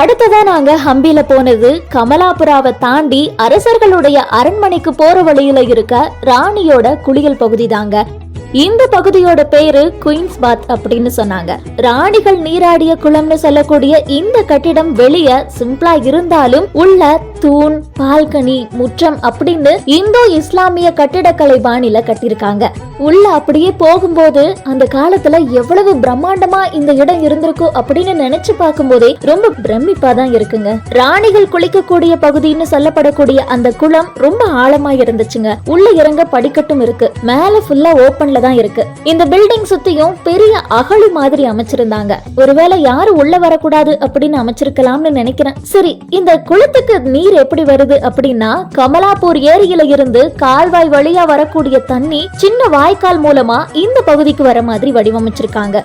அடுத்ததா நாங்க ஹம்பியில போனது கமலாபுராவை தாண்டி அரசர்களுடைய அரண்மனைக்கு போற வழியில இருக்க ராணியோட குளியல் பகுதி தாங்க இந்த பகுதியோட பேரு குயின்ஸ் பாத் அப்படின்னு சொன்னாங்க. ராணிகள் நீராடிய குளம்னு சொல்லக்கூடிய இந்த கட்டிடம் வெளிய சிம்பிளா இருந்தாலும் உள்ள தூண் பால்கனி முற்றம் அப்படின்னு இந்தோ இஸ்லாமிய கட்டிடக்கலை பாணியில கட்டியிருக்காங்க. உள்ள அப்படியே போகும்போது அந்த காலத்துல எவ்வளவு பிரம்மாண்டமா இந்த இடம் இருந்திருக்கும் அப்படின்னு நினைச்சு பார்க்கும்போதே ரொம்ப பிரமிப்பா தான் இருக்குங்க. ராணிகள் குளிக்கக்கூடிய பகுதின்னு சொல்லப்படக்கூடிய அந்த குளம் ரொம்ப ஆழமா இருந்துச்சுங்க. உள்ள இறங்க படிக்கட்டும் இருக்கு. மேல ஃபுல்லா ஓபன்ல தான் இருக்கு. இந்த பில்டிங் சுத்தியும் பெரிய அகழி மாதிரி அமைச்சிருந்தாங்க. ஒருவேளை யாரும் உள்ள வரக்கூடாது அப்படின்னு அமைச்சிருக்கலாம்னு நினைக்கிறேன். சரி இந்த குளத்துக்கு நீர் நீர் எப்படி வருது அப்படின்னா கமலாப்பூர் ஏரியில இருந்து கால்வாய் வழியா வரக்கூடிய தண்ணி சின்ன வாய்க்கால் மூலமா இந்த பகுதிக்கு வர மாதிரி வடிவமைச்சிருக்காங்க.